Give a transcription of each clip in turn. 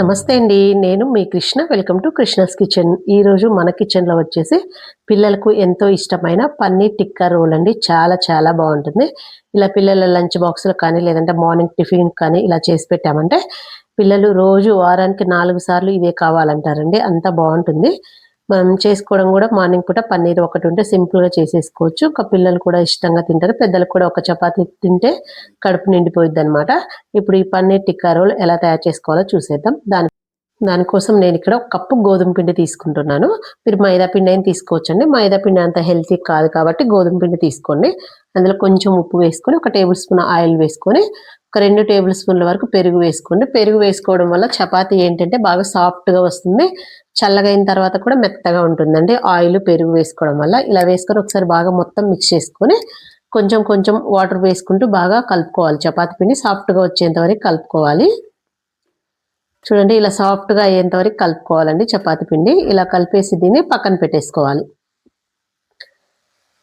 నమస్తే అండి. నేను మీ Krishna. Welcome to Krishna's kitchen. ఈరోజు మన కిచెన్లో వచ్చేసి పిల్లలకు ఎంతో ఇష్టమైన పన్నీర్ టిక్కా రోల్ అండి. చాలా చాలా బాగుంటుంది. ఇలా పిల్లల లంచ్ బాక్స్లో కానీ లేదంటే మార్నింగ్ టిఫిన్ కానీ ఇలా చేసి పెట్టామంటే పిల్లలు రోజు వారానికి నాలుగు సార్లు ఇదే కావాలంటారండి. అంత బాగుంటుంది. మనం చేసుకోవడం కూడా మార్నింగ్ పూట పన్నీర్ ఒకటి ఉంటే సింపుల్గా చేసేసుకోవచ్చు. ఒక పిల్లలు కూడా ఇష్టంగా తింటారు. పెద్దలు కూడా ఒక చపాతీ తింటే కడుపు నిండిపోయిద్ది అనమాట ఇప్పుడు ఈ పన్నీర్ టిక్కా రోల్ ఎలా తయారు చేసుకోవాలో చూసేద్దాం. దాని దానికోసం నేను ఇక్కడ ఒక కప్పు గోధుమ పిండి తీసుకుంటున్నాను. మీరు మైదా పిండి అయినా తీసుకోవచ్చండి. మైదా పిండి అంత హెల్తీ కాదు కాబట్టి గోధుమ పిండి తీసుకోండి. అందులో కొంచెం ఉప్పు వేసుకొని ఒక టేబుల్ స్పూన్ ఆయిల్ వేసుకొని ఒక రెండు టేబుల్ స్పూన్ల వరకు పెరుగు వేసుకోండి. పెరుగు వేసుకోవడం వల్ల చపాతీ ఏంటంటే బాగా సాఫ్ట్గా వస్తుంది. చల్లగా అయిన తర్వాత కూడా మెత్తగా ఉంటుందండి. ఆయిల్ పెరుగు వేసుకోవడం వల్ల ఇలా వేసుకొని ఒకసారి బాగా మొత్తం మిక్స్ చేసుకొని కొంచెం కొంచెం వాటర్ వేసుకుంటూ బాగా కలుపుకోవాలి. చపాతీ పిండి సాఫ్ట్గా వచ్చేంత వరకు కలుపుకోవాలి. చూడండి ఇలా సాఫ్ట్గా అయ్యేంత వరకు కలుపుకోవాలండి చపాతీ పిండి. ఇలా కలిపేసి దీన్ని పక్కన పెట్టేసుకోవాలి.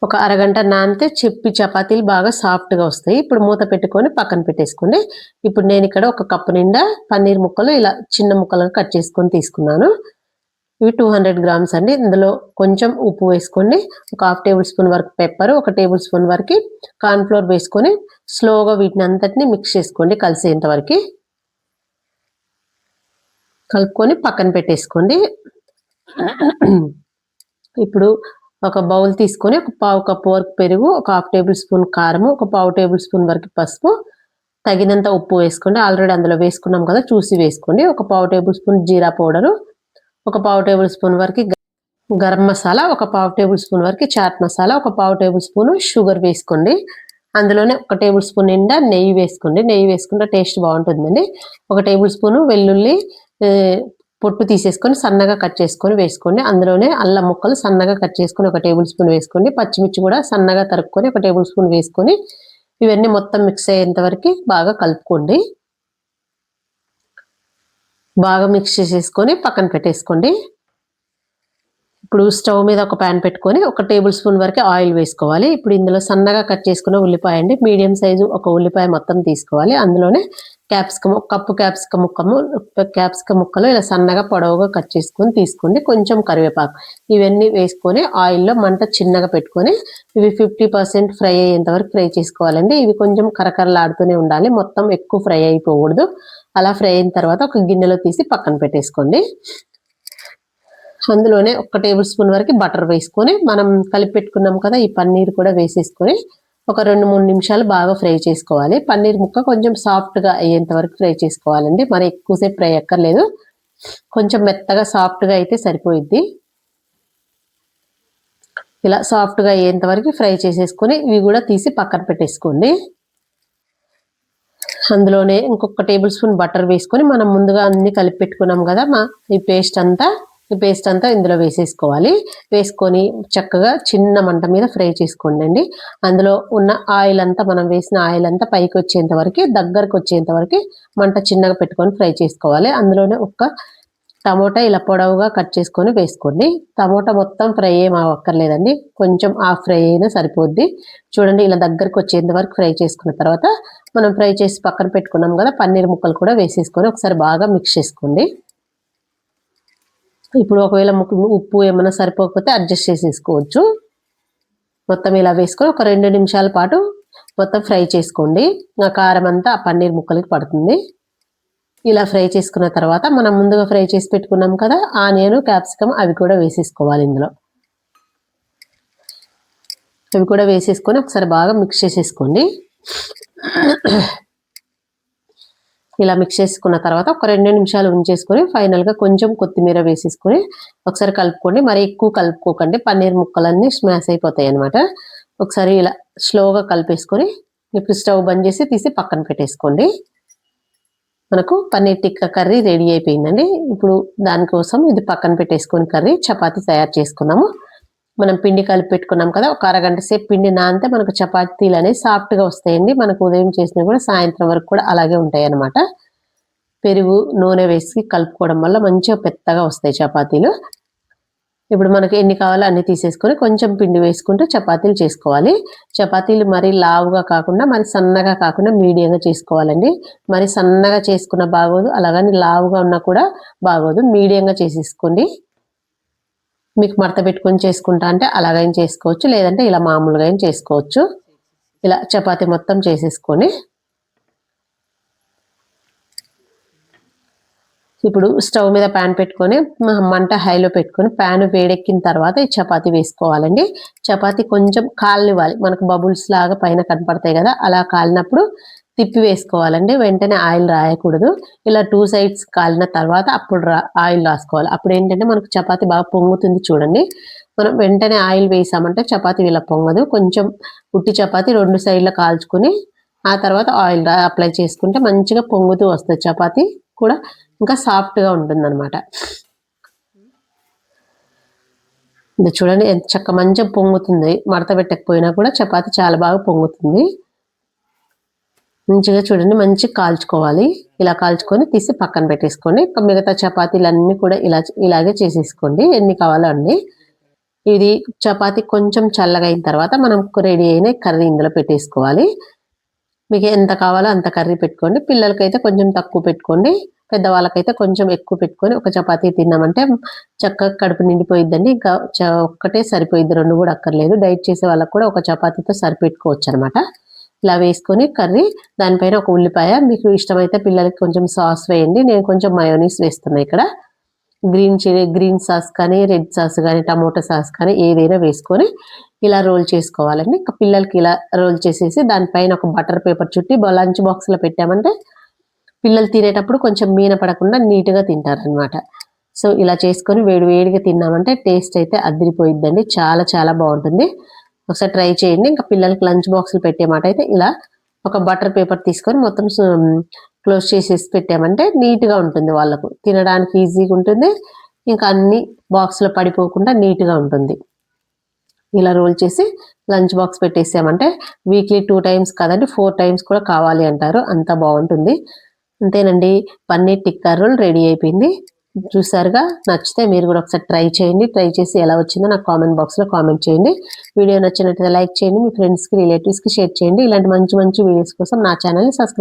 ఒక అరగంట నానితే చెప్పి చపాతీలు బాగా సాఫ్ట్గా వస్తాయి. ఇప్పుడు మూత పెట్టుకొని పక్కన పెట్టేసుకోండి. ఇప్పుడు నేను ఇక్కడ ఒక కప్పు నిండా పన్నీర్ ముక్కలు ఇలా చిన్న ముక్కలుగా కట్ చేసుకొని తీసుకున్నాను. ఇవి టూ హండ్రెడ్ గ్రామ్స్ అండి. ఇందులో కొంచెం ఉప్పు వేసుకోండి ఒక హాఫ్ టేబుల్ స్పూన్ వరకు పెప్పర్ ఒక టేబుల్ స్పూన్ వరకు కార్న్ఫ్లోర్ వేసుకొని స్లోగా వీటిని అంతటిని మిక్స్ చేసుకోండి కలిసేంత వరకు. కలుపుకొని పక్కన పెట్టేసుకోండి. ఇప్పుడు ఒక బౌల్ తీసుకొని ఒక పావు కప్పు వరకు పెరుగు ఒక హాఫ్ టేబుల్ స్పూన్ కారము ఒక పావు టేబుల్ స్పూన్ వరకు పసుపు తగినంత ఉప్పు వేసుకోండి. ఆల్రెడీ అందులో వేసుకున్నాం కదా చూసి వేసుకోండి. ఒక పావు టేబుల్ స్పూన్ జీరా పౌడరు ఒక పావు టేబుల్ స్పూన్ వరకు గరం మసాలా ఒక పావు టేబుల్ స్పూన్ వరకు చాట్ మసాలా ఒక పావు టేబుల్ స్పూన్ షుగర్ వేసుకోండి. అందులోనే ఒక టేబుల్ స్పూన్ నిండా నెయ్యి వేసుకోండి. నెయ్యి వేసుకుంటే టేస్ట్ బాగుంటుందండి. ఒక టేబుల్ స్పూన్ వెల్లుల్లి పొట్టు తీసేసుకొని సన్నగా కట్ చేసుకొని వేసుకోండి. అందులోనే అల్లం ముక్కలు సన్నగా కట్ చేసుకొని ఒక టేబుల్ స్పూన్ వేసుకోండి. పచ్చిమిర్చి కూడా సన్నగా తరుక్కొని ఒక టేబుల్ స్పూన్ వేసుకొని ఇవన్నీ మొత్తం మిక్స్ అయ్యేంత వరకు బాగా కలుపుకోండి. బాగా మిక్స్ చేసేసుకొని పక్కన పెట్టేసుకోండి. ఇప్పుడు స్టవ్ మీద ఒక ప్యాన్ పెట్టుకొని ఒక టేబుల్ స్పూన్ వరకు ఆయిల్ వేసుకోవాలి. ఇప్పుడు ఇందులో సన్నగా కట్ చేసుకున్న ఉల్లిపాయ అండి. మీడియం సైజు ఒక ఉల్లిపాయ మొత్తం తీసుకోవాలి. అందులోనే క్యాప్సికమ్ ఒక కప్పు క్యాప్సికమ్ ముక్కము క్యాప్సికమ్ ముక్కలు ఇలా సన్నగా పొడవుగా కట్ చేసుకొని తీసుకోండి. కొంచెం కరివేపాకు. ఇవన్నీ వేసుకొని ఆయిల్లో మంట చిన్నగా పెట్టుకొని ఇవి ఫిఫ్టీ పర్సెంట్ ఫ్రై అయ్యేంత వరకు ఫ్రై చేసుకోవాలండి. ఇవి కొంచెం కరకరలాడుతూనే ఉండాలి. మొత్తం ఎక్కువ ఫ్రై అయిపోకూడదు. అలా ఫ్రై అయిన తర్వాత ఒక గిన్నెలో తీసి పక్కన పెట్టేసుకోండి. అందులోనే ఒక టేబుల్ స్పూన్ వరకు బటర్ వేసుకొని మనం కలిపి పెట్టుకున్నాం కదా ఈ పన్నీర్ కూడా వేసేసుకొని ఒక రెండు మూడు నిమిషాలు బాగా ఫ్రై చేసుకోవాలి. పన్నీర్ ముక్క కొంచెం సాఫ్ట్గా అయ్యేంత వరకు ఫ్రై చేసుకోవాలండి. మరి ఎక్కువసేపు ఫ్రై అక్కర్లేదు. కొంచెం మెత్తగా సాఫ్ట్గా అయితే సరిపోయిద్ది. ఇలా సాఫ్ట్గా అయ్యేంత వరకు ఫ్రై చేసేసుకొని ఇవి కూడా తీసి పక్కన పెట్టేసుకోండి. అందులోనే ఇంకొక టేబుల్ స్పూన్ బటర్ వేసుకొని మనం ముందుగా అన్ని కలిపి పెట్టుకున్నాం కదా మా ఈ పేస్ట్ అంతా ఈ పేస్ట్ అంతా ఇందులో వేసేసుకోవాలి. వేసుకొని చక్కగా చిన్న మంట మీద ఫ్రై చేసుకోండి అండి. అందులో ఉన్న ఆయిల్ అంతా మనం వేసిన ఆయిల్ అంతా పైకి వచ్చేంత వరకు దగ్గరకు వచ్చేంత వరకు మంట చిన్నగా పెట్టుకొని ఫ్రై చేసుకోవాలి. అందులోనే ఒక్క టమోటా ఇలా పొడవుగా కట్ చేసుకొని వేసుకోండి. టమోటా మొత్తం ఫ్రై ఏం అవ్వక్కర్లేదండి. కొంచెం ఆ ఫ్రై అయినా సరిపోద్ది. చూడండి ఇలా దగ్గరకు వచ్చేంత వరకు ఫ్రై చేసుకున్న తర్వాత మనం ఫ్రై చేసి పక్కన పెట్టుకున్నాం కదా పన్నీర్ ముక్కలు కూడా వేసేసుకొని ఒకసారి బాగా మిక్స్ చేసుకోండి. ఇప్పుడు ఒకవేళ ఉప్పు ఏమైనా సరిపోకపోతే అడ్జస్ట్ చేసేసుకోవచ్చు. మొత్తం ఇలా వేసుకొని ఒక రెండు నిమిషాల పాటు మొత్తం ఫ్రై చేసుకోండి. ఆ కారం అంతా ఆ పన్నీర్ ముక్కలకి పడుతుంది. ఇలా ఫ్రై చేసుకున్న తర్వాత మనం ముందుగా ఫ్రై చేసి పెట్టుకున్నాం కదా ఆనియన్ క్యాప్సికమ్ అవి కూడా వేసేసుకోవాలి ఇందులో. అవి కూడా వేసేసుకొని ఒకసారి బాగా మిక్స్ చేసేసుకోండి. ఇలా మిక్స్ చేసుకున్న తర్వాత ఒక రెండు నిమిషాలు ఉంచేసుకొని ఫైనల్గా కొంచెం కొత్తిమీర వేసేసుకొని ఒకసారి కలుపుకోండి. మరి ఎక్కువ కలుపుకోకండి. పన్నీర్ ముక్కలన్నీ స్మాష్ అయిపోతాయి అనమాట ఒకసారి ఇలా స్లోగా కలిపేసుకొని ఇప్పుడు స్టవ్ బంద్ చేసి తీసి పక్కన పెట్టేసుకోండి. మనకు పన్నీర్ టిక్కా కర్రీ రెడీ అయిపోయిందండి. ఇప్పుడు దానికోసం ఇది పక్కన పెట్టేసుకొని కర్రీ చపాతీ తయారు చేసుకున్నాము. మనం పిండి కలిపి పెట్టుకున్నాం కదా ఒక అరగంట సేపు పిండి నానితే మనకు చపాతీలు అనేవి సాఫ్ట్గా వస్తాయండి. మనకు ఉదయం చేసినా కూడా సాయంత్రం వరకు కూడా అలాగే ఉంటాయి అన్నమాట. పెరుగు నూనె వేసి కలుపుకోవడం వల్ల మంచిగా పెద్దగా వస్తాయి చపాతీలు. ఇప్పుడు మనకి ఎన్ని కావాలో అన్ని తీసేసుకొని కొంచెం పిండి వేసుకుంటూ చపాతీలు చేసుకోవాలి. చపాతీలు మరి లావుగా కాకుండా మరి సన్నగా కాకుండా మీడియంగా చేసుకోవాలండి. మరి సన్నగా చేసుకున్న బాగోదు అలాగని లావుగా ఉన్నా కూడా బాగోదు. మీడియంగా చేసేసుకోండి. మీకు మడత పెట్టుకొని చేసుకుంటా అంటే అలాగైనా చేసుకోవచ్చు. లేదంటే ఇలా మామూలుగా అయినా చేసుకోవచ్చు. ఇలా చపాతి మొత్తం చేసేసుకొని ఇప్పుడు స్టవ్ మీద ప్యాన్ పెట్టుకొని మంట హైలో పెట్టుకొని ప్యాన్ వేడెక్కిన తర్వాత ఈ చపాతి వేసుకోవాలండి. చపాతి కొంచెం కాలనివ్వాలి మనకు బబుల్స్ లాగా పైన కనపడతాయి కదా అలా కాలినప్పుడు తిప్పి వేసుకోవాలండి వెంటనే ఆయిల్ రాయకూడదు. ఇలా టూ సైడ్స్ కాలిన తర్వాత అప్పుడు రా ఆయిల్ రాసుకోవాలి. అప్పుడు ఏంటంటే మనకు చపాతి బాగా పొంగుతుంది చూడండి. మనం వెంటనే ఆయిల్ వేసామంటే చపాతి ఇలా పొంగదు. కొంచెం ఉట్టి చపాతి రెండు సైడ్ల కాల్చుకొని ఆ తర్వాత ఆయిల్ అప్లై చేసుకుంటే మంచిగా పొంగుతూ వస్తుంది చపాతి కూడా. ఇంకా సాఫ్ట్గా ఉంటుంది అనమాట ఇది చూడండి ఎంత చక్క మంచిగా పొంగుతుంది. మడత పెట్టకపోయినా కూడా చపాతి చాలా బాగా పొంగుతుంది. మంచిగా చూడండి మంచి కాల్చుకోవాలి. ఇలా కాల్చుకొని తీసి పక్కన పెట్టేసుకోండి. మిగతా చపాతీలన్నీ కూడా ఇలా ఇలాగే చేసేసుకోండి. ఎన్ని కావాలో అండి ఇది చపాతీ కొంచెం చల్లగా అయిన తర్వాత మనం రెడీ అయిన కర్రీ ఇందులో పెట్టేసుకోవాలి. మీకు ఎంత కావాలో అంత కర్రీ పెట్టుకోండి. పిల్లలకైతే కొంచెం తక్కువ పెట్టుకోండి. పెద్దవాళ్ళకైతే కొంచెం ఎక్కువ పెట్టుకొని ఒక చపాతీ తిన్నామంటే చక్కగా కడుపు నిండిపోయిద్దండి. ఇంకా ఒక్కటే సరిపోయిద్ది రెండు కూడా అక్కర్లేదు. డైట్ చేసే వాళ్ళకి కూడా ఒక చపాతీతో సరిపెట్టుకోవచ్చు అనమాట ఇలా వేసుకొని కర్రీ దానిపైన ఒక ఉల్లిపాయ. మీకు ఇష్టమైతే పిల్లలకి కొంచెం సాస్ వేయండి. నేను కొంచెం మయోనీస్ వేస్తున్నాను ఇక్కడ. గ్రీన్ చిల్లీ గ్రీన్ సాస్ కానీ రెడ్ సాస్ కానీ టమోటా సాస్ కానీ ఏదైనా వేసుకొని ఇలా రోల్ చేసుకోవాలండి. ఇంకా పిల్లలకి ఇలా రోల్ చేసేసి దానిపైన ఒక బటర్ పేపర్ చుట్టి లంచ్ బాక్స్లో పెట్టామంటే పిల్లలు తినేటప్పుడు కొంచెం మీన పడకుండా నీట్గా తింటారనమాట సో ఇలా చేసుకొని వేడి వేడిగా తిన్నామంటే టేస్ట్ అయితే అదిరిపోయిద్దండి. చాలా చాలా బాగుంటుంది. ఒకసారి ట్రై చేయండి. ఇంకా పిల్లలకి లంచ్ బాక్సులు పెట్టే మాట అయితే ఇలా ఒక బటర్ పేపర్ తీసుకొని మొత్తం క్లోజ్ చేసేసి పెట్టామంటే నీట్గా ఉంటుంది వాళ్ళకు. తినడానికి ఈజీగా ఉంటుంది. ఇంకా అన్ని బాక్స్లో పడిపోకుండా నీట్గా ఉంటుంది. ఇలా రోల్ చేసి లంచ్ బాక్స్ పెట్టేసామంటే వీక్లీ టూ టైమ్స్ కాదండి ఫోర్ టైమ్స్ కూడా కావాలి అంటారు. అంత బాగుంటుంది. అంతేనండి. పన్నీర్ టిక్కా రోల్ రెడీ అయిపోయింది. చూసారుగా? నచ్చితే మీరు కూడా ఒకసారి ట్రై చేయండి. ట్రై చేసి ఎలా వచ్చిందో నాకు కామెంట్ బాక్స్లో కామెంట్ చేయండి. వీడియో నచ్చినట్లయితే లైక్ చేయండి. మీ ఫ్రెండ్స్కి రిలేటివ్స్కి షేర్ చేయండి. ఇలాంటి మంచి మంచి వీడియోస్ కోసం నా ఛానల్ని సబ్స్క్రైబ్